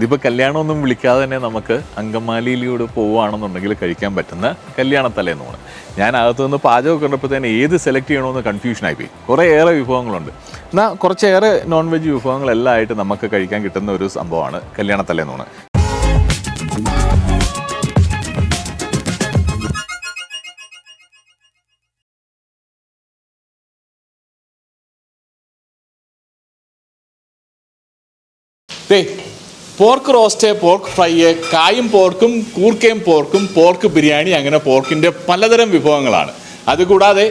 ഇതിപ്പോൾ കല്യാണമൊന്നും വിളിക്കാതെ തന്നെ നമുക്ക് അങ്കമാലിയിലൂടെ പോവുകയാണെന്നുണ്ടെങ്കിൽ കഴിക്കാൻ പറ്റുന്ന കല്യാണത്തലേന്നൂണ്. ഞാൻ അകത്തുനിന്ന് നിന്ന് കണ്ടപ്പോൾ തന്നെ ഏത് സെലക്ട് ചെയ്യണമെന്ന് കൺഫ്യൂഷൻ ആയിപ്പോയി. കുറേ ഏറെ വിഭവങ്ങളുണ്ട്. എന്നാൽ കുറച്ചേറെ നോൺ വെജ് വിഭവങ്ങളെല്ലാം ആയിട്ട് നമുക്ക് കഴിക്കാൻ കിട്ടുന്ന ഒരു സംഭവമാണ് കല്യാണത്തലേന്നൂണ്. ദേ പോർക്ക് റോസ്റ്റ് പോർക്ക് ഫ്രൈ കായും പോർക്കും കൂർക്കയും പോർക്കും പോർക്ക് ബിരിയാണി അങ്ങനെ പോർക്കിന്റെ പലതരം വിഭവങ്ങളാണ്. അതുകൂടാതെ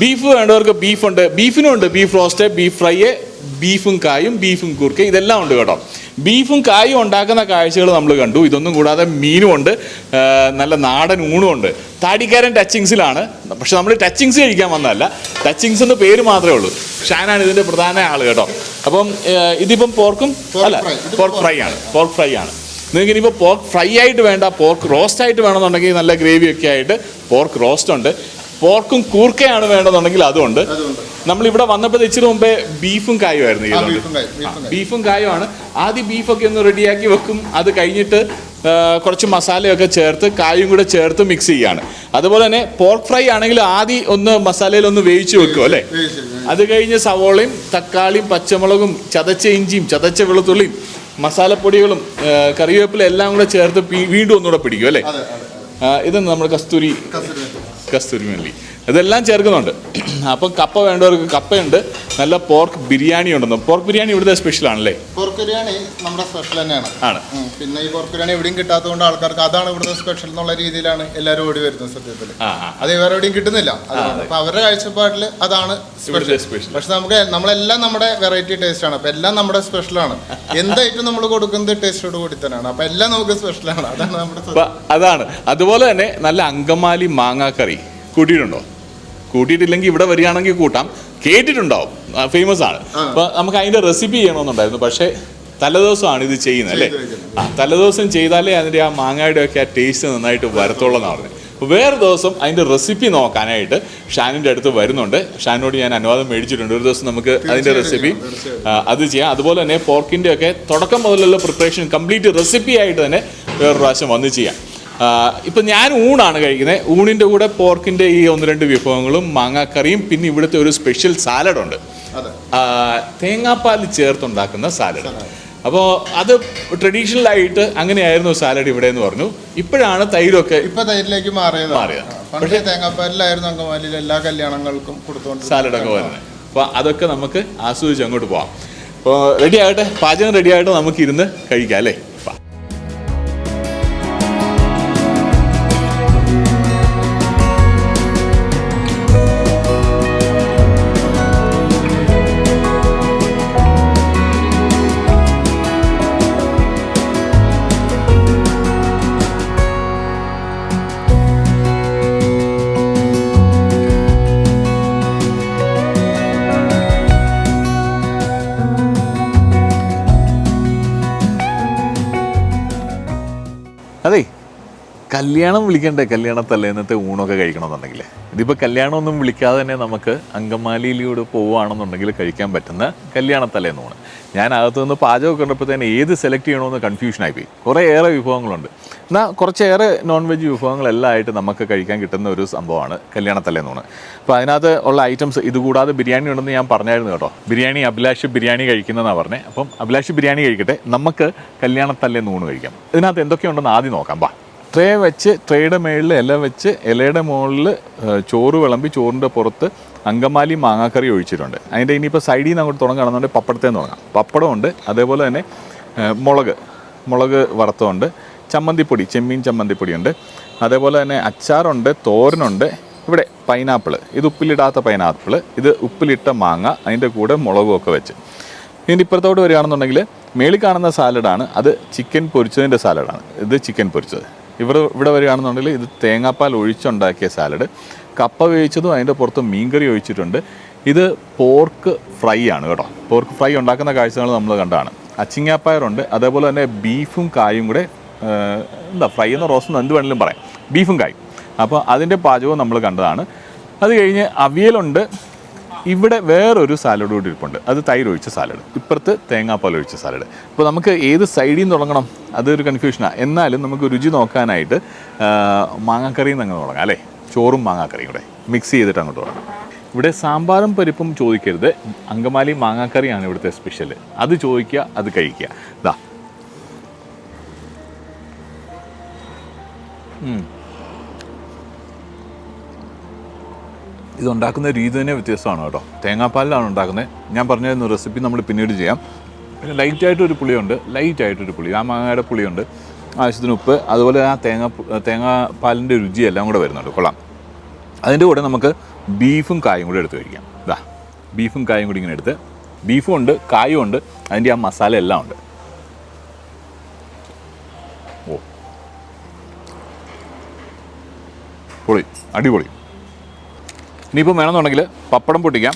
ബീഫ് വേണ്ടവർക്ക് ബീഫുണ്ട് ബീഫിനും ഉണ്ട് ബീഫ് റോസ്റ്റ് ബീഫ് ഫ്രൈ ബീഫും കായും ബീഫും കൂർക്കയും ഇതെല്ലാം ഉണ്ട് കേട്ടോ. ബീഫും കായും ഉണ്ടാക്കുന്ന കാഴ്ചകൾ നമ്മൾ കണ്ടു. ഇതൊന്നും കൂടാതെ മീനും ഉണ്ട്. നല്ല നാടൻ ഊണും ഉണ്ട്. താടിക്കാരൻ ടച്ചിങ്സിലാണ്. പക്ഷെ നമ്മൾ ടച്ചിങ്സ് കഴിക്കാൻ വന്നതല്ല. ടച്ചിങ്സ് എന്ന് പേര് മാത്രമേ ഉള്ളൂ. ഷാനാണ് ഇതിന്റെ പ്രധാന ആൾ കേട്ടോ. അപ്പം ഇതിപ്പം പോർക്കും അല്ല. പോർക്ക് ഫ്രൈ ആണ്. പോർക്ക് ഫ്രൈ ആണ്. നിങ്ങൾക്ക് ഇനിയിപ്പോൾ പോർക്ക് ഫ്രൈ ആയിട്ട് വേണ്ട പോർക്ക് റോസ്റ്റ് ആയിട്ട് വേണമെന്നുണ്ടെങ്കിൽ നല്ല ഗ്രേവി ഒക്കെ ആയിട്ട് പോർക്ക് റോസ്റ്റ് ഉണ്ട്. പോർക്കും കൂർക്കയാണ് വേണമെന്നുണ്ടെങ്കിൽ അതുണ്ട് അതുണ്ട്. നമ്മളിവിടെ വന്നപ്പോൾ ഇച്ചിരി മുമ്പേ ബീഫും കായുമായിരുന്നു ആയിരുന്നു ബീഫും കായും, കായും. കായുമാണ് ആദ്യം ബീഫൊക്കെ ഒന്ന് റെഡിയാക്കി വെക്കും. അത് കഴിഞ്ഞിട്ട് കുറച്ച് മസാലയൊക്കെ ചേർത്ത് കായും കൂടെ ചേർത്ത് മിക്സ് ചെയ്യാണ്. അതുപോലെ തന്നെ പോർക്ക് ഫ്രൈ ആണെങ്കിൽ ആദ്യം ഒന്ന് മസാലയിൽ ഒന്ന് വേവിച്ച് വെക്കും അല്ലേ? അത് കഴിഞ്ഞ് സവോളയും തക്കാളിയും പച്ചമുളകും ചതച്ച ഇഞ്ചിയും ചതച്ച വെളുത്തുള്ളിയും മസാലപ്പൊടികളും കറിവേപ്പിലും എല്ലാം കൂടെ ചേർത്ത് വീണ്ടും ഒന്നുകൂടെ പിടിക്കും അല്ലേ? ഇതെന്ന് നമ്മുടെ കസ്തൂരി കസ്തൂരി മല്ലി ഇതെല്ലാം ചേർക്കുന്നുണ്ട്. അപ്പം കപ്പ വേണ്ടവർക്ക് കപ്പയുണ്ട്. നല്ല പോർക്ക് ബിരിയാണി ഉണ്ടെന്ന്. പോർക്ക് ബിരിയാണി ഇവിടുത്തെ സ്പെഷ്യൽ ആണല്ലേ? പോർക്ക് ബിരിയാണി നമ്മുടെ സ്പെഷ്യൽ തന്നെയാണ്. ആണ്. പിന്നെ ഈ പോർക്ക് ബിരിയാണി എവിടെയും കിട്ടാത്തതുകൊണ്ട് ആൾക്കാർക്ക് അതാണ് ഇവിടുത്തെ സ്പെഷ്യൽ എന്നുള്ള രീതിയിലാണ് എല്ലാവരും ഓടി വരുന്നത് സത്യത്തിൽ അത് വേറെ എവിടെയും കിട്ടുന്നില്ല. അപ്പൊ അവരുടെ കാഴ്ചപ്പാടിൽ അതാണ് സ്പെഷ്യൽ സ്പെഷ്യൽ പക്ഷെ നമുക്ക് നമ്മളെല്ലാം നമ്മുടെ വെറൈറ്റി ടേസ്റ്റ് ആണ്. അപ്പൊ എല്ലാം നമ്മുടെ സ്പെഷ്യലാണ് എന്തായിട്ടും നമ്മൾ കൊടുക്കുന്നത് ടേസ്റ്റോട് കൂടി തന്നെയാണ്. അപ്പൊ എല്ലാം നമുക്ക് സ്പെഷ്യലാണ് അതാണ് നമ്മുടെ അതാണ്. അതുപോലെ തന്നെ നല്ല അങ്കമാലി മാങ്ങാക്കറി കൂട്ടിയിട്ടുണ്ടോ? കൂട്ടിയിട്ടില്ലെങ്കിൽ ഇവിടെ വരികയാണെങ്കിൽ കൂട്ടാം. കേട്ടിട്ടുണ്ടാവും. ഫേമസ് ആണ്. അപ്പൊ നമുക്ക് അതിന്റെ റെസിപ്പി ചെയ്യണമെന്നുണ്ടായിരുന്നു. പക്ഷേ തലേദിവസമാണ് ഇത് ചെയ്യുന്നത് അല്ലേ? ആ തലേദിവസം ചെയ്താലേ അതിന്റെ ആ മാങ്ങയുടെ ഒക്കെ ആ ടേസ്റ്റ് നന്നായിട്ട് വരത്തുള്ളൂ എന്നാണ് പറഞ്ഞത്. വേറെ ദിവസം അതിന്റെ റെസിപ്പി നോക്കാനായിട്ട് ഷാനിന്റെ അടുത്ത് വരുന്നുണ്ട്. ഷാനോട് ഞാൻ അനുവാദം മേടിച്ചിട്ടുണ്ട്. ഒരു ദിവസം നമുക്ക് അതിന്റെ റെസിപ്പി. അത് ചെയ്യാം. അതുപോലെ തന്നെ പോർക്കിന്റെ ഒക്കെ തുടക്കം മുതലുള്ള പ്രിപ്പറേഷൻ കംപ്ലീറ്റ് റെസിപ്പി ആയിട്ട് തന്നെ വേറൊരു പ്രാവശ്യം വന്ന് ചെയ്യാം. ഇപ്പം ഞാൻ ഊണാണ് കഴിക്കുന്നത് ഊണിന്റെ കൂടെ പോർക്കിന്റെ ഈ ഒന്ന് രണ്ട് വിഭവങ്ങളും മാങ്ങാക്കറിയും പിന്നെ ഇവിടുത്തെ ഒരു സ്പെഷ്യൽ സാലഡുണ്ട് തേങ്ങാപ്പാൽ ചേർത്തുണ്ടാക്കുന്ന സാലഡ് അപ്പോൾ അത് ട്രഡീഷണൽ ആയിട്ട് അങ്ങനെയായിരുന്നു സാലഡ് ഇവിടെ എന്ന് പറഞ്ഞു. ഇപ്പോഴാണ് തൈരൊക്കെ ഇപ്പൊ തൈരിലേക്ക് മാറിയത്. മാറിയത്. പക്ഷേ തേങ്ങാപ്പാലിലായിരുന്നു അങ്കമാലിയിൽ എല്ലാ കല്യാണങ്ങൾക്കും കൊടുത്തോണ്ട് സാലഡൊക്കെ വരുന്നത്. അപ്പോൾ അതൊക്കെ നമുക്ക് ആസ്വദിച്ച് അങ്ങോട്ട് പോവാം. അപ്പോൾ റെഡി ആകട്ടെ? പാചകം റെഡി ആയിട്ട് നമുക്ക് ഇരുന്ന് കഴിക്കാം അല്ലേ? കല്യാണം വിളിക്കണ്ടേ? കല്യാണത്തല്ലേ ഇന്നത്തെ ഊണൊക്കെ കഴിക്കണമെന്നുണ്ടെങ്കിൽ ഇതിപ്പോൾ കല്യാണമൊന്നും വിളിക്കാതെ തന്നെ നമുക്ക് അങ്കമാലിയിലൂടെ പോവുകയാണെന്നുണ്ടെങ്കിൽ കഴിക്കാൻ പറ്റുന്ന കല്യാണത്തലേന്ന് ഊണ് ഞാൻ അകത്തുനിന്ന് നിന്ന് കണ്ടപ്പോൾ തന്നെ ഏത് സെലക്ട് ചെയ്യണമെന്ന് കൺഫ്യൂഷൻ ആയിപ്പോയി കുറേ ഏറെ വിഭവങ്ങളുണ്ട്. എന്നാൽ കുറച്ചേറെ നോൺ വെജ് വിഭവങ്ങളെല്ലാം ആയിട്ട് നമുക്ക് കഴിക്കാൻ കിട്ടുന്ന ഒരു സംഭവമാണ് കല്യാണത്തലേന്ന് ഊണ് അപ്പോൾ അതിനകത്ത് ഉള്ള ഐറ്റംസ് ഇതുകൂടാതെ ബിരിയാണി ഉണ്ടെന്ന് ഞാൻ പറഞ്ഞായിരുന്നു കേട്ടോ. ബിരിയാണി അഭിലാഷ് ബിരിയാണി കഴിക്കുന്നതെന്നാണ് പറഞ്ഞത് അപ്പം അഭിലാഷ് ബിരിയാണി കഴിക്കട്ടെ. നമുക്ക് കല്യാണത്തലേന്ന് ഊണ് കഴിക്കാം. ഇതിനകത്ത് എന്തൊക്കെയുണ്ടെന്ന് ആദ്യം നോക്കാം. വാ ട്രേ വെച്ച് ട്രേയുടെ മേളിൽ ഇല വെച്ച് ഇലയുടെ മുകളിൽ ചോറ് വിളമ്പി ചോറിന്റെ പുറത്ത് അങ്കമാലി മാങ്ങാക്കറി ഒഴിച്ചിട്ടുണ്ട്. അതിന്റെ ഇനിയിപ്പോൾ സൈഡിൽ നിന്ന് അങ്ങോട്ട് തുടങ്ങുകയാണെന്നുണ്ടെങ്കിൽ പപ്പടത്തേന്ന് തുടങ്ങാം. പപ്പടമുണ്ട്. അതേപോലെ തന്നെ മുളക് മുളക് വറുത്തമുണ്ട് ചമ്മന്തിപ്പൊടി ചെമ്മീൻ ചമ്മന്തിപ്പൊടിയുണ്ട്. അതേപോലെ തന്നെ അച്ചാറുണ്ട് തോരനുണ്ട്. ഇവിടെ പൈനാപ്പിൾ ഇത് ഉപ്പിലിടാത്ത പൈനാപ്പിൾ ഇത് ഉപ്പിലിട്ട മാങ്ങ. അതിന്റെ കൂടെ മുളകും ഒക്കെ വെച്ച്. ഇതിന്റെ ഇപ്പുറത്തോട്ട് വരികയാണെന്നുണ്ടെങ്കിൽ മേളിൽ കാണുന്ന സാലഡാണ്. അത് ചിക്കൻ പൊരിച്ചതിന്റെ സാലഡാണ്. ഇത് ചിക്കൻ പൊരിച്ചത്. ഇവർ ഇവിടെ വരികയാണെന്നുണ്ടെങ്കിൽ ഇത് തേങ്ങാപ്പാൽ ഒഴിച്ചുണ്ടാക്കിയ സാലഡ്. കപ്പ വേവിച്ചതും അതിന്റെ പുറത്ത് മീൻകറി ഒഴിച്ചിട്ടുണ്ട്. ഇത് പോർക്ക് ഫ്രൈ ആണ് കേട്ടോ. പോർക്ക് ഫ്രൈ ഉണ്ടാക്കുന്ന കാഴ്ചകൾ നമ്മൾ കണ്ടാണ്. അച്ചിങ്ങാപ്പയറുണ്ട്. അതേപോലെ തന്നെ ബീഫും കായും കൂടെ എന്താ ഫ്രൈ എന്ന റോസ്റ്റ് എന്ത് വേണമെങ്കിലും പറയാം. ബീഫും കായും. അപ്പോൾ അതിന്റെ പാചകവും നമ്മൾ കണ്ടതാണ്. അത് കഴിഞ്ഞ് അവിയലുണ്ട്. ഇവിടെ വേറൊരു സാലഡ് കൂടി ഇരിപ്പുണ്ട്. അത് തൈര് ഒഴിച്ച സാലഡ്. ഇപ്പുറത്ത് തേങ്ങാപ്പാൽ ഒഴിച്ച സാലഡ്. അപ്പോൾ നമുക്ക് ഏത് സൈഡിൽ നിന്ന് തുടങ്ങണം? അതൊരു കൺഫ്യൂഷനാണ് എന്നാലും നമുക്ക് രുചി നോക്കാനായിട്ട് മാങ്ങാക്കറിയിൽ നിന്ന് അങ്ങ് തുടങ്ങാം അല്ലേ? ചോറും മാങ്ങാക്കറിയും കൂടെ മിക്സ് ചെയ്തിട്ട് അങ്ങോട്ട് തുടങ്ങാം. ഇവിടെ സാമ്പാറും പരിപ്പും ചോദിക്കരുത്. അങ്കമാലി മാങ്ങാക്കറിയാണ് ഇവിടുത്തെ സ്പെഷ്യൽ അത് ചോദിക്കുക അത് കഴിക്കുക. ഇതാ ഉം. ഇത് രീതി തന്നെ വ്യത്യസ്തമാണ് കേട്ടോ. തേങ്ങാപ്പാലിലാണ് ഉണ്ടാക്കുന്നത്. ഞാൻ പറഞ്ഞിരുന്ന റെസിപ്പി നമ്മൾ പിന്നീട് ചെയ്യാം. പിന്നെ ലൈറ്റായിട്ടൊരു പുളിയുണ്ട്. ലൈറ്റായിട്ടൊരു പുളി. ആ മാങ്ങയുടെ പുളിയുണ്ട്. ആവശ്യത്തിന് ഉപ്പ്. അതുപോലെ ആ തേങ്ങ തേങ്ങാപ്പാലിന്റെ രുചിയെല്ലാം കൂടെ വരുന്നുണ്ട്. കൊള്ളാം. അതിന്റെ കൂടെ നമുക്ക് ബീഫും കായും കൂടി എടുത്ത് കഴിക്കാം. ഇതാ ബീഫും കായും കൂടി ഇങ്ങനെ എടുത്ത്. ബീഫും ഉണ്ട് കായും ഉണ്ട്. അതിന്റെ ആ മസാല എല്ലാം ഉണ്ട്. ഓ. പൊളി. അടിപൊളി. ഇനിയിപ്പം വേണമെന്നുണ്ടെങ്കിൽ പപ്പടം പൊട്ടിക്കാം.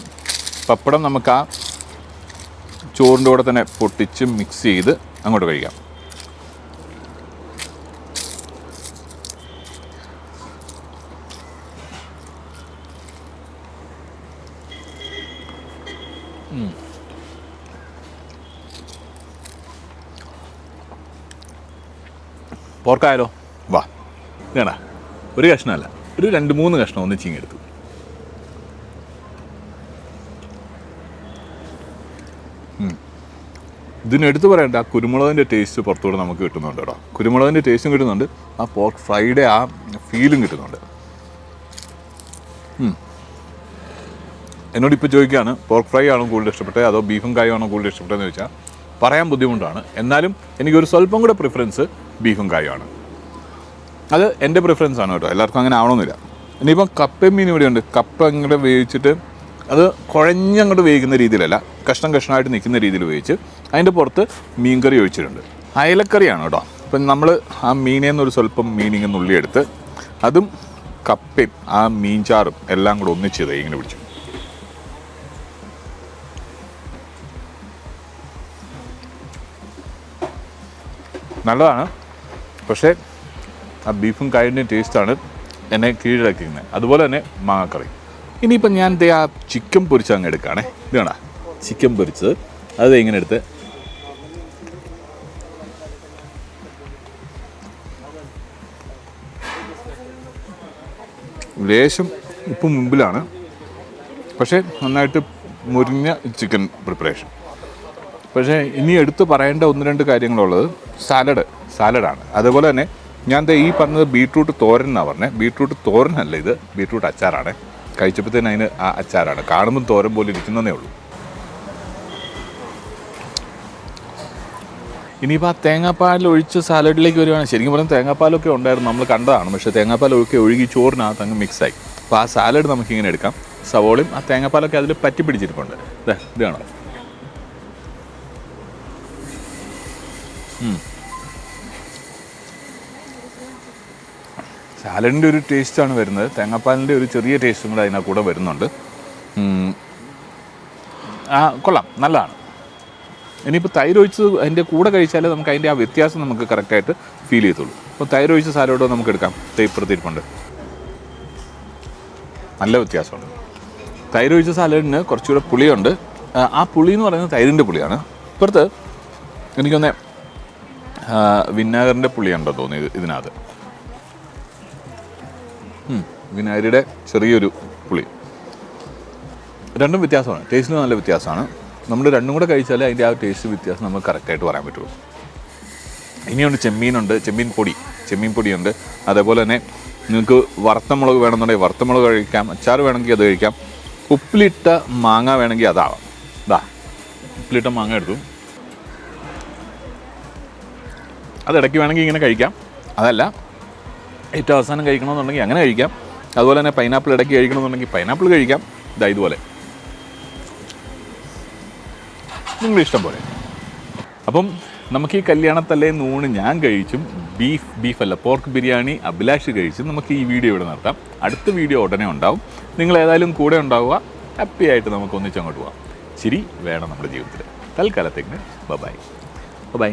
പപ്പടം നമുക്ക് ആ ചോറിന്റെ കൂടെ തന്നെ പൊട്ടിച്ച് മിക്സ് ചെയ്ത് അങ്ങോട്ട് കഴിക്കാം. പോർക്കായാലോ? വാ. ഇതാണ് ഒരു കഷ്ണമല്ല. ഒരു രണ്ട് മൂന്ന് കഷ്ണം ഒന്ന് ഇതിന് എടുത്തു പറയേണ്ട ആ കുരുമുളകിന്റെ ടേസ്റ്റ് പുറത്തുകൂടെ നമുക്ക് കിട്ടുന്നുണ്ട് കേട്ടോ. കുരുമുളകിന്റെ ടേസ്റ്റും കിട്ടുന്നുണ്ട്. ആ പോർക്ക് ഫ്രൈയുടെ ആ ഫീലും കിട്ടുന്നുണ്ട്. എന്നോട് ഇപ്പോൾ ചോദിക്കുകയാണ് പോർക്ക് ഫ്രൈ ആണോ കൂടുതൽ ഇഷ്ടപ്പെട്ടത്? അതോ ബീഫും കായും ആണോ കൂടുതൽ ഇഷ്ടപ്പെട്ടതെന്ന് ചോദിച്ചാൽ പറയാൻ ബുദ്ധിമുട്ടാണ്. എന്നാലും എനിക്കൊരു സ്വല്പം കൂടെ പ്രിഫറൻസ് ബീഫും കായും ആണ്. അത് എന്റെ പ്രിഫറൻസ് ആണ് കേട്ടോ. എല്ലാവർക്കും അങ്ങനെ ആവണമെന്നില്ല. ഇനിയിപ്പം കപ്പയും മീനും ഇവിടെയുണ്ട്. കപ്പ ഇങ്ങനെ വേവിച്ചിട്ട് അത് കുഴഞ്ഞങ്ങോട്ട് വേവിക്കുന്ന രീതിയിലല്ല കഷ്ണം കഷ്ണമായിട്ട് നിൽക്കുന്ന രീതിയിൽ വേവിച്ച് അതിന്റെ പുറത്ത് മീൻകറി ഒഴിച്ചിട്ടുണ്ട്. അയലക്കറിയാണ് കേട്ടോ. അപ്പം നമ്മൾ ആ മീനിൽ നിന്നൊരു സ്വല്പം മീനിങ് നുള്ളിയെടുത്ത് അതും കപ്പയും ആ മീൻചാറും എല്ലാം കൂടെ ഒന്നിച്ച് ഇങ്ങനെ പിടിച്ചു. നല്ലതാണ്. പക്ഷേ ആ ബീഫും കായന്റെയും ടേസ്റ്റാണ് എന്നെ കീഴടക്കുന്നത് അതുപോലെ തന്നെ മാങ്ങക്കറി. ഇനിയിപ്പം ഞാൻ ദേ ആ ചിക്കൻ പൊരിച്ച് അങ്ങ് എടുക്കുകയാണേ ഇത് വേണ്ട ചിക്കൻ പൊരിച്ചത്. അത് എങ്ങനെ എടുത്ത്. ലേശം ഉപ്പ് മുമ്പിലാണ്. പക്ഷേ നന്നായിട്ട് മുരിഞ്ഞ ചിക്കൻ പ്രിപ്പറേഷൻ. പക്ഷേ ഇനി എടുത്ത് പറയേണ്ട ഒന്ന് രണ്ട് കാര്യങ്ങളുള്ളത് സാലഡ് സാലഡാണ്. അതുപോലെ തന്നെ ഞാൻ ഈ പറഞ്ഞത് ബീട്രൂട്ട് തോരൻ എന്നാണ് പറഞ്ഞത് ബീട്രൂട്ട് തോരനല്ല ഇത്. ബീട്രൂട്ട് അച്ചാറാണ്. കഴിച്ചപ്പോഴത്തേന് അതിന് ആ അച്ചാറാണ്. കാണുമ്പോൾ തോരം പോലെ ഇരിക്കുന്നതേ ഉള്ളൂ. ഇനിയിപ്പോൾ ആ തേങ്ങാപ്പാൽ ഒഴിച്ച് സാലഡിലേക്ക് വരുവാണെങ്കിൽ ശരിക്കും പറഞ്ഞാൽ തേങ്ങാപ്പാലൊക്കെ ഉണ്ടായിരുന്നു. നമ്മൾ കണ്ടതാണ്. പക്ഷേ തേങ്ങാപ്പാൽ ഒഴുക്കി ഒഴുകി ചോറിനകത്ത് അങ്ങ് മിക്സായി അപ്പോൾ ആ സാലഡ് നമുക്കിങ്ങനെ എടുക്കാം. സവോളയും ആ തേങ്ങാപ്പാലൊക്കെ അതിൽ പറ്റി പിടിച്ചിരിപ്പുണ്ട്. ഇതാണോ ഇത് കാണാം. സാലഡിന്റെ ഒരു ടേസ്റ്റാണ് വരുന്നത്. തേങ്ങാപ്പാലിന്റെ ഒരു ചെറിയ ടേസ്റ്റും കൂടെ അതിനകത്ത് കൂടെ വരുന്നുണ്ട്. ആ കൊള്ളാം. നല്ലതാണ്. ഇനിയിപ്പോൾ തൈര് ഒഴിച്ച് അതിന്റെ കൂടെ കഴിച്ചാലേ നമുക്ക് അതിന്റെ ആ വ്യത്യാസം നമുക്ക് കറക്റ്റായിട്ട് ഫീൽ ചെയ്യത്തുള്ളൂ. അപ്പോൾ തൈര് ഒഴിച്ച് സാലഡോ നമുക്ക് എടുക്കാം. തേപ്പുറത്തിരിപ്പുണ്ട് നല്ല വ്യത്യാസമുണ്ട്. തൈര് ഒഴിച്ച സാലഡിന് കുറച്ചുകൂടെ പുളിയുണ്ട്. ആ, പുളി എന്ന് പറയുന്നത് തൈരിന്റെ പുളിയാണ്. ഇപ്പുറത്ത് എനിക്കൊന്നേ വിനാഗറിന്റെ പുളിയുണ്ടോ തോന്നി ഇത് ഇതിനകത്ത്. വിനാഗിരിയുടെ ചെറിയൊരു പുളി. രണ്ടും വ്യത്യാസമാണ്. ടേസ്റ്റിന് നല്ല വ്യത്യാസമാണ്. നമ്മൾ രണ്ടും കൂടെ കഴിച്ചാലേ അതിന്റെ ആ ടേസ്റ്റ് വ്യത്യാസം നമുക്ക് കറക്റ്റായിട്ട് പറയാൻ പറ്റുള്ളൂ. ഇനിയുണ്ട് ചെമ്മീനുണ്ട് ചെമ്മീൻ പൊടി. ചെമ്മീൻ പൊടിയുണ്ട്. അതേപോലെ തന്നെ നിങ്ങൾക്ക് വറുത്ത മുളക് വേണമെന്നുണ്ടെങ്കിൽ വറുത്ത മുളക് കഴിക്കാം അച്ചാർ വേണമെങ്കിൽ അത് കഴിക്കാം. ഉപ്പിലിട്ട മാങ്ങ വേണമെങ്കിൽ അതാവാം. ഇതാ ഉപ്പിലിട്ട മാങ്ങ എടുത്തു. അത് ഇടയ്ക്ക് വേണമെങ്കിൽ ഇങ്ങനെ കഴിക്കാം. അതല്ല ഏറ്റവും അവസാനം കഴിക്കണമെന്നുണ്ടെങ്കിൽ അങ്ങനെ കഴിക്കാം. അതുപോലെ തന്നെ പൈനാപ്പിൾ ഇടയ്ക്ക് കഴിക്കണമെന്നുണ്ടെങ്കിൽ പൈനാപ്പിൾ കഴിക്കാം. ഇതാ ഇതുപോലെ. നിങ്ങളുടെ ഇഷ്ടം പോലെ. അപ്പം നമുക്ക് ഈ കല്യാണത്തല്ലേ നൂണ് ഞാൻ കഴിച്ചും ബീഫ് ബീഫല്ല പോർക്ക് ബിരിയാണി അഭിലാഷ് കഴിച്ചും നമുക്ക് ഈ വീഡിയോ ഇവിടെ നടത്താം അടുത്ത വീഡിയോ ഉടനെ ഉണ്ടാവും. നിങ്ങൾ ഏതായാലും കൂടെ ഉണ്ടാവുക. ഹാപ്പി ആയിട്ട് നമുക്ക് ഒന്നിച്ചങ്ങോട്ട് പോവാം. ചിരി വേണം നമ്മുടെ ജീവിതത്തിൽ തൽക്കാലത്തേക്ക് ബൈ ബൈ